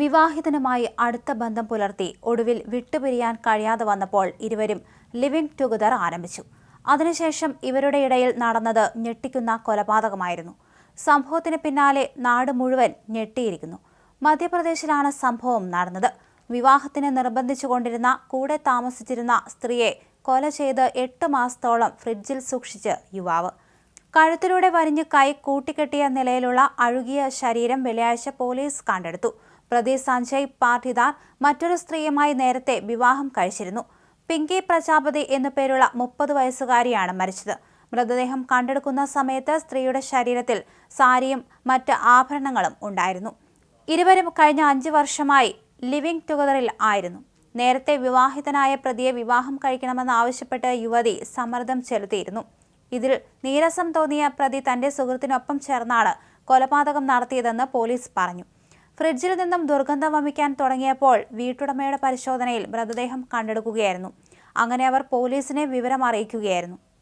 വിവാഹിതനുമായി അടുത്ത ബന്ധം പുലർത്തി ഒടുവിൽ വിട്ടുപിരിയാൻ കഴിയാതെ വന്നപ്പോൾ ഇരുവരും ലിവിംഗ് ടുഗദർ ആരംഭിച്ചു. അതിനുശേഷം ഇവരുടെ ഇടയിൽ നടന്നത് ഞെട്ടിക്കുന്ന കൊലപാതകമായിരുന്നു. സംഭവത്തിന് പിന്നാലെ നാട് മുഴുവൻ ഞെട്ടിയിരിക്കുന്നു. മധ്യപ്രദേശിലാണ് സംഭവം നടന്നത്. വിവാഹത്തിന് നിർബന്ധിച്ചുകൊണ്ടിരുന്ന കൂടെ താമസിച്ചിരുന്ന സ്ത്രീയെ കൊല ചെയ്ത് എട്ട് മാസത്തോളം ഫ്രിഡ്ജിൽ സൂക്ഷിച്ച് യുവാവ്. കഴുത്തിലൂടെ വരിഞ്ഞ് കൈ കൂട്ടിക്കെട്ടിയ നിലയിലുള്ള അഴുകിയ ശരീരം വെള്ളിയാഴ്ച പോലീസ് കണ്ടെടുത്തു. പ്രതി സഞ്ജയ് പാർട്ടിദാർ മറ്റൊരു സ്ത്രീയുമായി നേരത്തെ വിവാഹം കഴിച്ചിരുന്നു. പിങ്കി പ്രജാപതി എന്നു പേരുള്ള മുപ്പത് വയസ്സുകാരിയാണ് മരിച്ചത്. മൃതദേഹം കണ്ടെടുക്കുന്ന സമയത്ത് സ്ത്രീയുടെ ശരീരത്തിൽ സാരിയും മറ്റ് ആഭരണങ്ങളും ഉണ്ടായിരുന്നു. ഇരുവരും കഴിഞ്ഞ അഞ്ച് വർഷമായി ലിവിംഗ് ടുഗദറിൽ ആയിരുന്നു. നേരത്തെ വിവാഹിതനായ പ്രതിയെ വിവാഹം കഴിക്കണമെന്ന് ആവശ്യപ്പെട്ട് യുവതി സമ്മർദ്ദം ചെലുത്തിയിരുന്നു. ഇതിൽ നീരസം തോന്നിയ പ്രതി തന്റെ സുഹൃത്തിനൊപ്പം ചേർന്നാണ് കൊലപാതകം നടത്തിയതെന്ന് പോലീസ് പറഞ്ഞു. ഫ്രിഡ്ജിൽ നിന്നും ദുർഗന്ധം വമിക്കാൻ തുടങ്ങിയപ്പോൾ വീട്ടുടമയുടെ പരിശോധനയിൽ മൃതദേഹം കണ്ടെടുക്കുകയായിരുന്നു. അങ്ങനെ അവർ പോലീസിനെ വിവരം അറിയിക്കുകയായിരുന്നു.